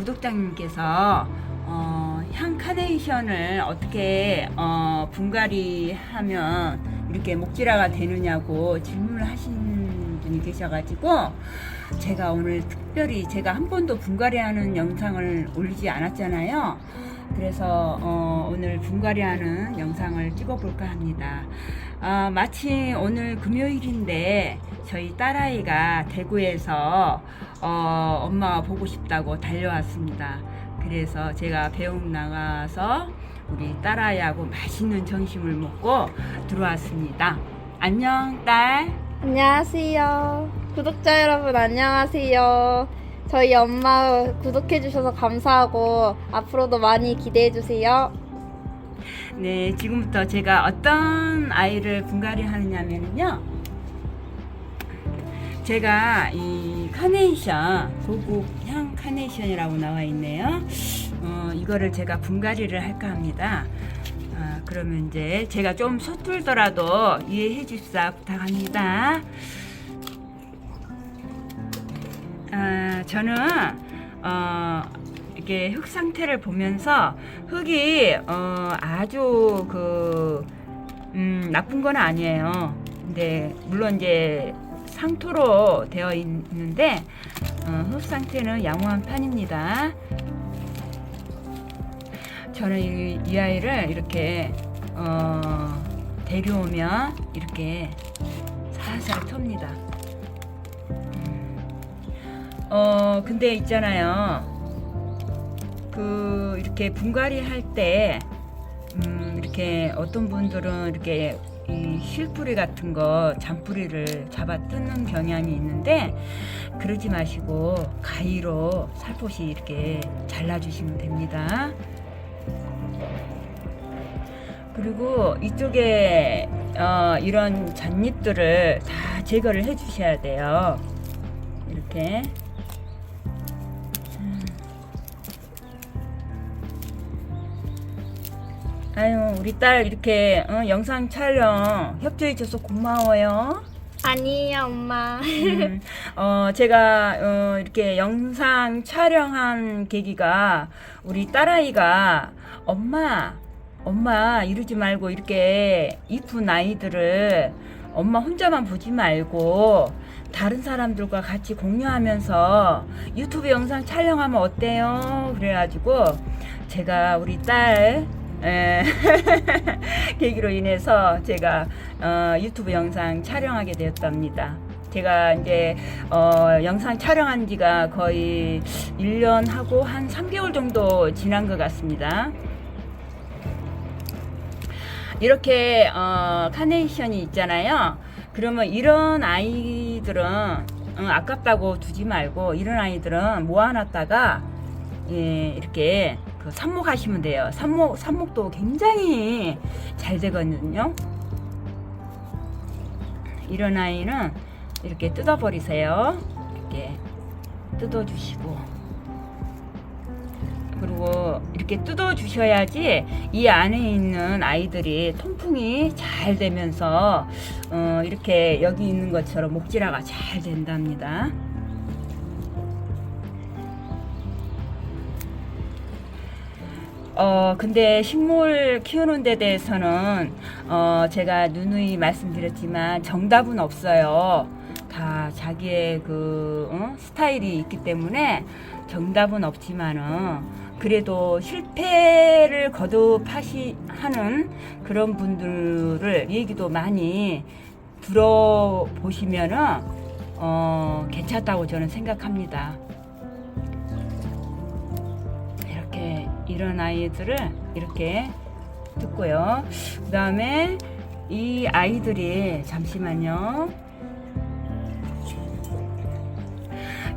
구독자님께서 어, 향 카네이션을 어떻게 어, 분갈이하면 이렇게 목질화가 되느냐고 질문을 하신 분이 계셔가지고 제가 오늘 특별히 제가 한 번도 분갈이하는 영상을 올리지 않았잖아요. 그래서 어, 오늘 분갈이하는 영상을 찍어볼까 합니다. 아, 마침 오늘 금요일인데 저희 딸아이가 대구에서 어, 엄마 보고 싶다고 달려왔습니다. 그래서 제가 배웅 나가서 우리 딸아이하고 맛있는 점심을 먹고 들어왔습니다. 안녕 딸. 안녕하세요. 구독자 여러분 안녕하세요. 저희 엄마 구독해주셔서 감사하고 앞으로도 많이 기대해주세요. 네, 지금부터 제가 어떤 아이를 분갈이 하느냐면요. 제가 이 카네이션, 고급 향 카네이션이라고 나와 있네요. 어, 이거를 제가 분갈이를 할까 합니다. 아, 그러면 이제 제가 좀 서툴더라도 이해해 주십사 부탁합니다. 아, 저는 어, 이렇게 흙 상태를 보면서 흙이 어, 아주 그 음, 나쁜 건 아니에요. 근데 물론 이제 상토로 되어 있는데 어, 흙 상태는 양호한 편입니다. 저는 이, 이 아이를 이렇게 어, 데려오면 이렇게 살살 텄니다. 어, 근데 있잖아요. 그, 이렇게 분갈이 할 때, 음, 이렇게 어떤 분들은 이렇게 이 실뿌리 같은 거, 잔뿌리를 잡아 뜯는 경향이 있는데, 그러지 마시고, 가위로 살포시 이렇게 잘라주시면 됩니다. 그리고 이쪽에, 어, 이런 잔잎들을 다 제거를 해 주셔야 돼요. 이렇게. 아유, 우리 딸 이렇게 어, 영상 촬영 협조해줘서 고마워요. 아니에요, 엄마. 음, 어, 제가 어, 이렇게 영상 촬영한 계기가 우리 딸아이가 엄마, 엄마 이러지 말고 이렇게 이쁜 아이들을 엄마 혼자만 보지 말고 다른 사람들과 같이 공유하면서 유튜브 영상 촬영하면 어때요? 그래가지고 제가 우리 딸 에, 계기로 인해서 제가 어, 유튜브 영상 촬영하게 되었답니다. 제가 이제 어, 영상 촬영한 지가 거의 1년 하고 한 3개월 정도 지난 것 같습니다. 이렇게 어, 카네이션이 있잖아요. 그러면 이런 아이들은 어, 아깝다고 두지 말고 이런 아이들은 모아놨다가 예, 이렇게 그 삽목하시면 돼요. 삽목 삽목도 굉장히 잘 되거든요. 이런 아이는 이렇게 뜯어버리세요. 이렇게 뜯어주시고 그리고 이렇게 뜯어 주셔야지 이 안에 있는 아이들이 통풍이 잘 되면서 어, 이렇게 여기 있는 것처럼 목질화가 잘 된답니다. 어, 근데 식물 키우는 데 대해서는, 어, 제가 누누이 말씀드렸지만 정답은 없어요. 다 자기의 그, 어? 스타일이 있기 때문에 정답은 없지만은, 그래도 실패를 거듭하시, 하는 그런 분들을 얘기도 많이 들어보시면은, 어, 괜찮다고 저는 생각합니다. 이런 아이들을 이렇게 뜯고요. 그 다음에 이 아이들이 잠시만요.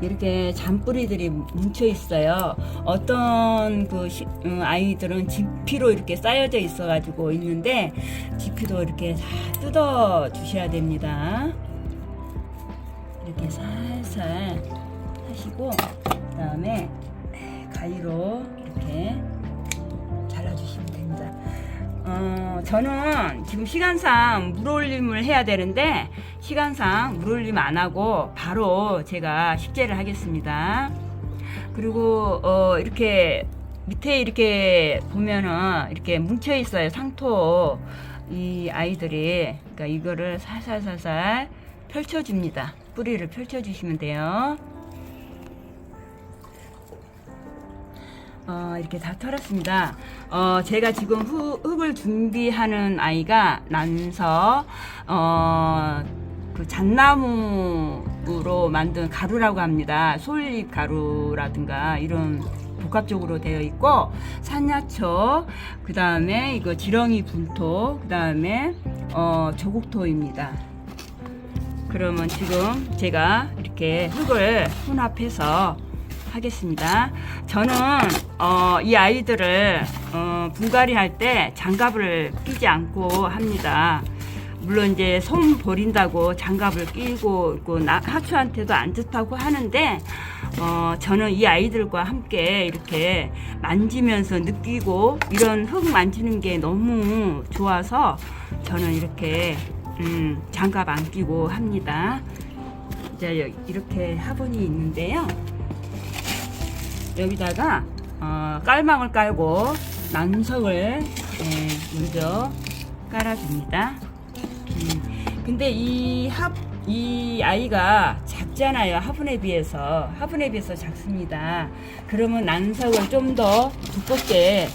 이렇게 잔뿌리들이 뭉쳐 있어요. 어떤 그 시- 음, 아이들은 지피로 이렇게 쌓여져 있어 가지고 있는데 지피도 이렇게 다 뜯어 주셔야 됩니다. 이렇게 살살 하시고 그 다음에 가위로 이렇게. 어, 어, 저는 지금 시간상 물올림을 해야 되는데 시간상 물올림 안 하고 바로 제가 식재를 하겠습니다. 그리고 어, 이렇게 밑에 이렇게 보면은 이렇게 뭉쳐 있어요 상토 이 아이들이 그러니까 이거를 살살살살 펼쳐줍니다. 뿌리를 펼쳐주시면 돼요. 어, 이렇게 다 털었습니다. 어, 제가 지금 후, 흙을 준비하는 아이가 난서, 어, 그 잣나무로 만든 가루라고 합니다. 솔잎 가루라든가 이런 복합적으로 되어 있고, 산야초, 그 다음에 이거 지렁이 분토, 그 다음에, 어, 조국토입니다. 그러면 지금 제가 이렇게 흙을 혼합해서 하겠습니다. 저는 어, 이 아이들을 어, 분갈이 할 때 장갑을 끼지 않고 합니다. 물론 이제 손 버린다고 장갑을 끼고 있고 나, 하추한테도 안 좋다고 하는데 어, 저는 이 아이들과 함께 이렇게 만지면서 느끼고 이런 흙 만지는 게 너무 좋아서 저는 이렇게 음, 장갑 안 끼고 합니다. 이제 여- 이렇게 화분이 있는데요. 여기다가 어, 깔망을 깔고 난석을 예, 먼저 깔아줍니다. 음, 근데 이 합, 이 아이가 작잖아요. 화분에 비해서. 화분에 비해서 작습니다. 그러면 난석을 좀 더 두껍게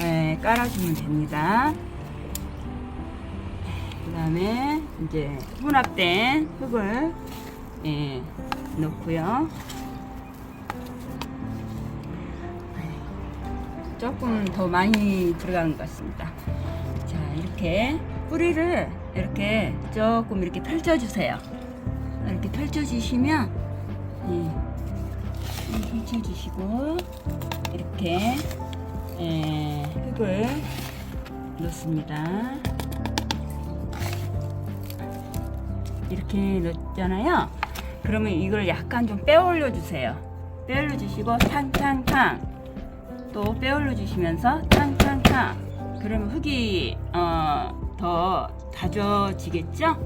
예, 깔아주면 됩니다. 그 다음에 이제 혼합된 흙을 예, 넣고요. 조금 더 많이 들어간 것 같습니다. 자, 이렇게 뿌리를 이렇게 조금 이렇게 펼쳐주세요. 이렇게 펼쳐주시면, 예, 펼쳐주시고, 이렇게, 예, 흙을 넣습니다. 이렇게 넣었잖아요. 그러면 이걸 약간 좀 빼 올려 주세요. 빼 올려 주시고, 탕탕탕. 또 빼올려 주시면서 탕탕탕 그러면 흙이 어, 더 다져지겠죠?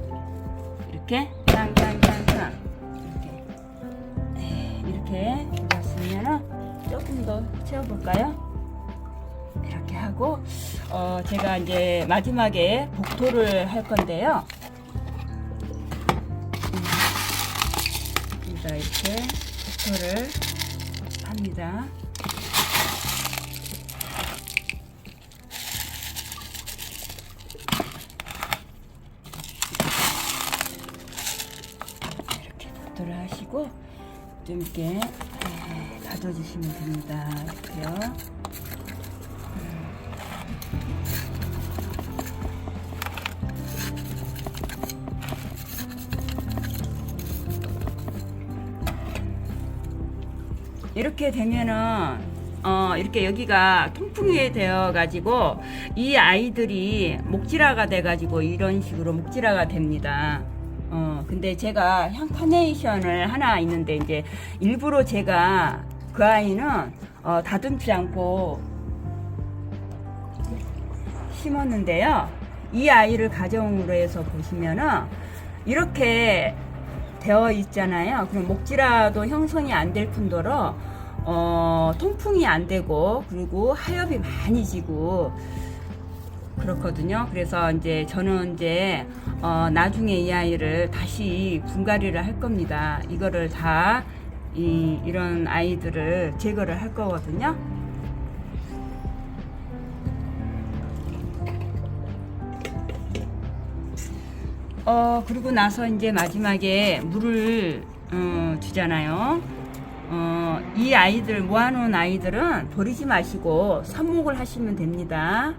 이렇게 탕탕탕탕 이렇게 네, 이렇게 눌렀으면은 조금 더 채워볼까요? 이렇게 하고 어, 제가 이제 마지막에 복토를 할 건데요. 음, 여기다 이렇게 복토를 합니다. 좀 이렇게 에, 다져주시면 됩니다. 이렇게요. 이렇게 되면은 어 이렇게 여기가 통풍이 되어 가지고 이 아이들이 목질화가 돼 가지고 이런 식으로 목질화가 됩니다. 어 근데 제가 향 카네이션을 하나 있는데 이제 일부러 제가 그 아이는 어 다듬지 않고 심었는데요. 이 아이를 가정으로 해서 보시면은 이렇게 되어 있잖아요. 그럼 목질화도 형성이 안 될 뿐더러 어, 통풍이 안 되고 그리고 하엽이 많이 지고 그렇거든요. 그래서 이제 저는 이제 어, 나중에 이 아이를 다시 분갈이를 할 겁니다. 이거를 다 이, 이런 아이들을 제거를 할 거거든요. 어, 그리고 나서 이제 마지막에 물을 어, 주잖아요. 어, 이 아이들, 모아놓은 아이들은 버리지 마시고 삽목을 하시면 됩니다.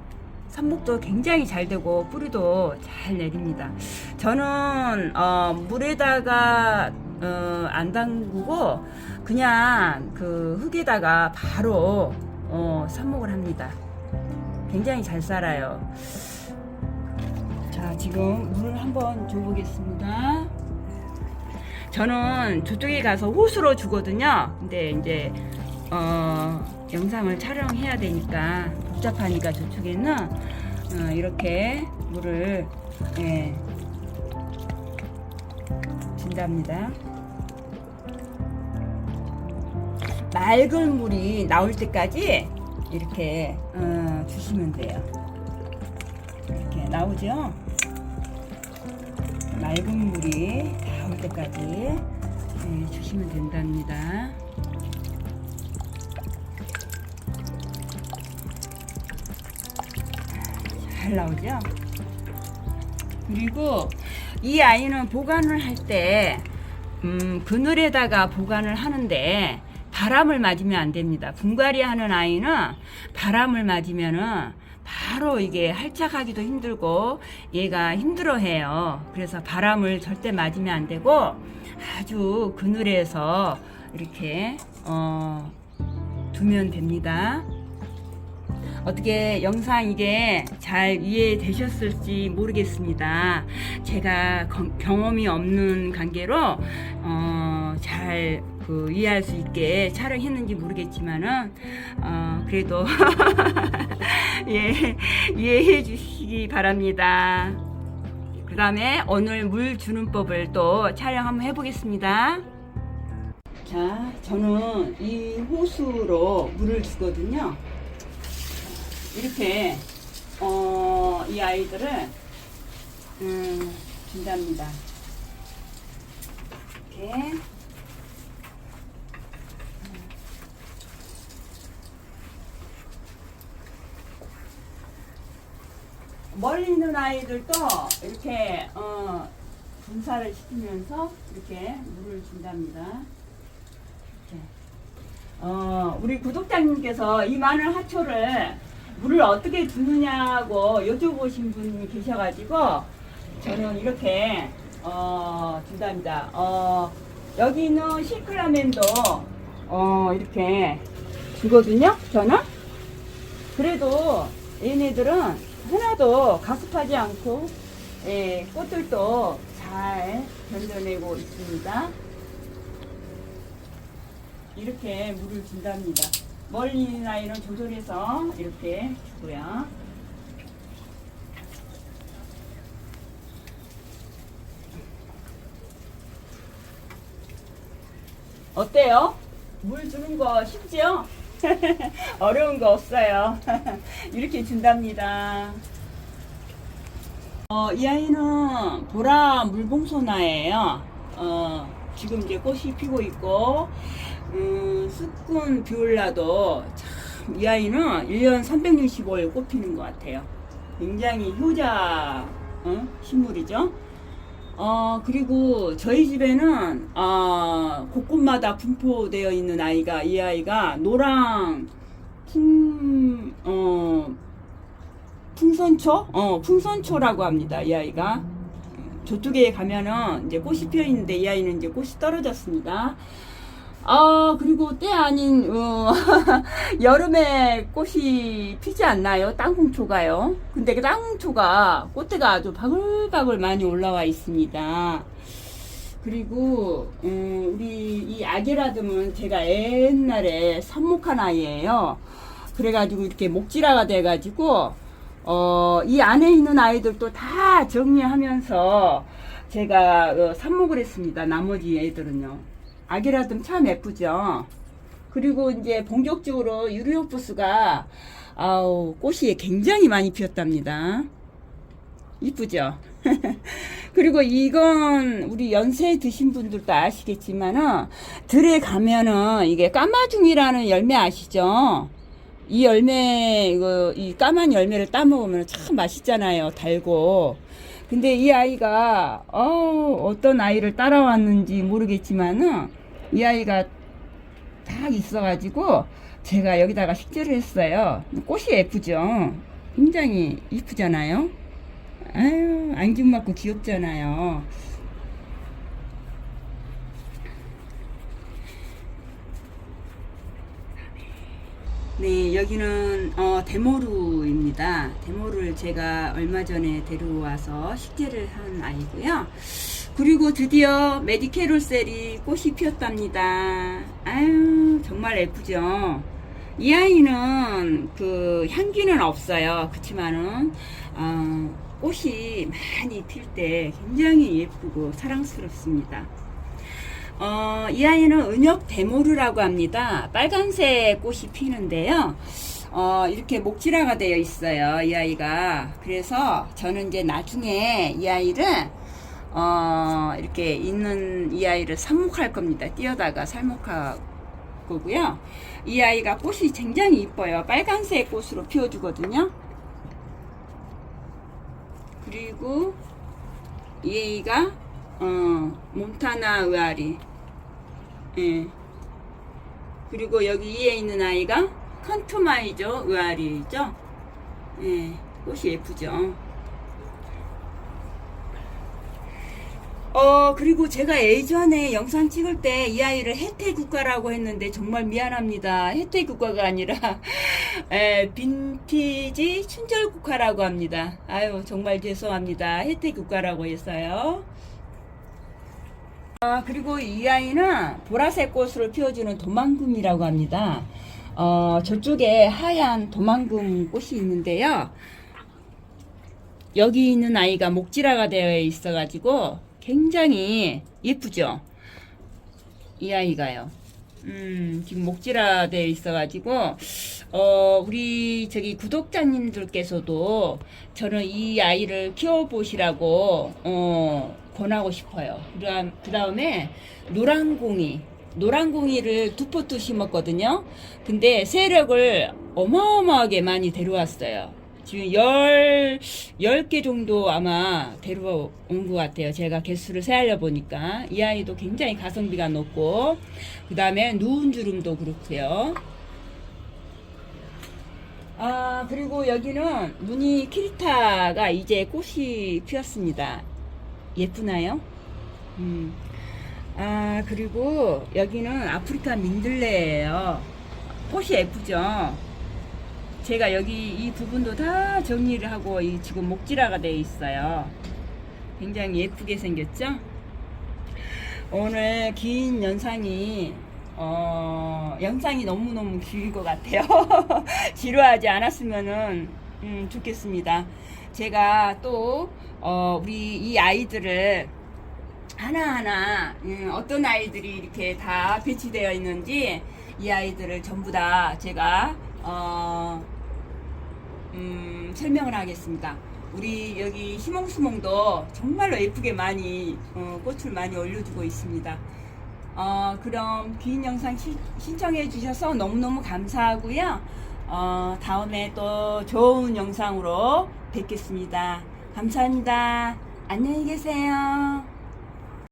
삽목도 굉장히 잘 되고 뿌리도 잘 내립니다. 저는 어, 물에다가 어, 안 담그고 그냥 그 흙에다가 바로 어, 삽목을 합니다. 굉장히 잘 살아요. 자, 지금 물을 한번 줘보겠습니다. 저는 저쪽에 가서 호수로 주거든요. 근데 이제 어, 영상을 촬영해야 되니까 복잡하니까 저쪽에는 어, 이렇게 물을 예, 준답니다. 맑은 물이 나올 때까지 이렇게 어, 주시면 돼요. 이렇게 나오죠? 맑은 물이 나올 때까지 예, 주시면 된답니다. 잘 나오죠? 그리고 이 아이는 보관을 할때 음, 그늘에다가 보관을 하는데 바람을 맞으면 안 됩니다. 분갈이 하는 아이는 바람을 맞으면은 바로 이게 할착하기도 힘들고 얘가 힘들어해요. 그래서 바람을 절대 맞으면 안 되고 아주 그늘에서 이렇게 어, 두면 됩니다. 어떻게 영상 이게 잘 이해되셨을지 모르겠습니다. 제가 거- 경험이 없는 관계로 어, 잘 그, 이해할 수 있게 촬영했는지 모르겠지만은 어, 그래도 예, 이해해 주시기 바랍니다. 그 다음에 오늘 물 주는 법을 또 촬영 한번 해보겠습니다. 자, 저는 이 호수로 물을 주거든요. 이렇게 어, 이 아이들을 음, 준답니다. 이렇게 멀리 있는 아이들도 이렇게 어, 분사를 시키면서 이렇게 물을 준답니다. 이렇게. 어, 우리 구독자님께서 이 많은 하초를 물을 어떻게 주느냐고 여쭤보신 분이 계셔가지고 저는 이렇게 어, 준답니다. 어, 여기 있는 시클라멘도 어, 이렇게 주거든요. 저는 그래도 얘네들은 하나도 가습하지 않고 예, 꽃들도 잘 견뎌내고 있습니다. 이렇게 물을 준답니다. 멀리 있는 아이는 조절해서 이렇게 주고요. 어때요? 물 주는 거 쉽죠? 어려운 거 없어요. 이렇게 준답니다. 어, 이 아이는 보라 물봉소나예요. 어, 지금 이제 꽃이 피고 있고, 음, 쑥군 비올라도 참 이 아이는 1년 365일 꽃 피는 것 같아요. 굉장히 효자 어? 식물이죠. 어, 그리고 저희 집에는, 어, 곳곳마다 분포되어 있는 아이가, 이 아이가 노랑, 풍, 어, 풍선초? 어, 풍선초라고 합니다, 이 아이가. 저쪽에 가면은 이제 꽃이 피어 있는데 이 아이는 이제 꽃이 떨어졌습니다. 아, 그리고 때 아닌, 어, 여름에 꽃이 피지 않나요? 땅콩초가요. 근데 그 땅콩초가 꽃대가 아주 바글바글 많이 올라와 있습니다. 그리고, 음, 우리 이 아게라듬은 제가 옛날에 삽목한 아이예요. 그래가지고 이렇게 목질화가 돼가지고, 어, 이 안에 있는 아이들도 다 정리하면서 제가 어, 삽목을 했습니다. 나머지 애들은요. 아기라듬 참 예쁘죠. 그리고 이제 본격적으로 유리오프스가 아우 꽃이 굉장히 많이 피었답니다. 이쁘죠. 그리고 이건 우리 연세 드신 분들도 아시겠지만은 들에 가면은 이게 까마중이라는 열매 아시죠? 이 열매 이거 이 까만 열매를 따 먹으면 참 맛있잖아요. 달고. 근데 이 아이가 어, 어떤 아이를 따라왔는지 모르겠지만은 이 아이가 딱 있어가지고 제가 여기다가 식재를 했어요. 꽃이 예쁘죠. 굉장히 이쁘잖아요. 아유 안경 맞고 귀엽잖아요. 네, 여기는 어, 데모루입니다. 데모루를 제가 얼마 전에 데려와서 식재를 한 아이고요. 그리고 드디어 메디케롤셀이 꽃이 피었답니다. 아유, 정말 예쁘죠? 이 아이는 그 향기는 없어요. 그렇지만은 어, 꽃이 많이 필 때 굉장히 예쁘고 사랑스럽습니다. 어, 이 아이는 은혁 데모르라고 합니다. 빨간색 꽃이 피는데요. 어, 이렇게 목질화가 되어 있어요. 이 아이가. 그래서 저는 이제 나중에 이 아이를 어, 이렇게 있는 이 아이를 삽목할 겁니다. 띄어다가 삽목할 거고요. 이 아이가 꽃이 굉장히 이뻐요. 빨간색 꽃으로 피워주거든요. 그리고 이 아이가 어, 몬타나 의아리. 예. 그리고 여기 위에 있는 아이가 컨투마이죠. 의아리죠. 예. 꽃이 예쁘죠. 어, 그리고 제가 예전에 영상 찍을 때 이 아이를 혜태 국가라고 했는데 정말 미안합니다. 혜태 국가가 아니라, 에, 빈티지 춘절 국화라고 합니다. 아유, 정말 죄송합니다. 혜태 국가라고 했어요. 아, 그리고 이 아이는 보라색 꽃을 피워주는 도망금이라고 합니다. 어, 저쪽에 하얀 도망금 꽃이 있는데요. 여기 있는 아이가 목질화가 되어 있어가지고 굉장히 예쁘죠? 이 아이가요. 음, 지금 목질화 되어 있어가지고, 어, 우리 저기 구독자님들께서도 저는 이 아이를 키워보시라고, 어, 권하고 싶어요. 그 다음에 노란공이, 노란공이를 두 포트 심었거든요. 근데 세력을 어마어마하게 많이 데려왔어요. 지금 열, 열 개 정도 아마 데려온 것 같아요. 제가 개수를 세알려 보니까. 이 아이도 굉장히 가성비가 높고, 그 다음에 누운 주름도 그렇고요. 아, 그리고 여기는 무늬 키리타가 이제 꽃이 피었습니다. 예쁘나요? 음. 아, 그리고 여기는 아프리카 민들레예요. 꽃이 예쁘죠? 제가 여기 이 부분도 다 정리를 하고 이 지금 목질화가 되어 있어요. 굉장히 예쁘게 생겼죠? 오늘 긴 영상이 어, 영상이 너무너무 길 것 같아요. 지루하지 않았으면은 음, 좋겠습니다. 제가 또 어, 우리 이 아이들을 하나하나 음, 어떤 아이들이 이렇게 다 배치되어 있는지 이 아이들을 전부 다 제가 어, 음, 설명을 하겠습니다. 우리 여기 희몽수몽도 정말로 예쁘게 많이 어, 꽃을 많이 올려주고 있습니다. 어, 그럼 긴 영상 시, 신청해 주셔서 너무너무 감사하고요. 어, 다음에 또 좋은 영상으로 뵙겠습니다. 감사합니다. 안녕히 계세요.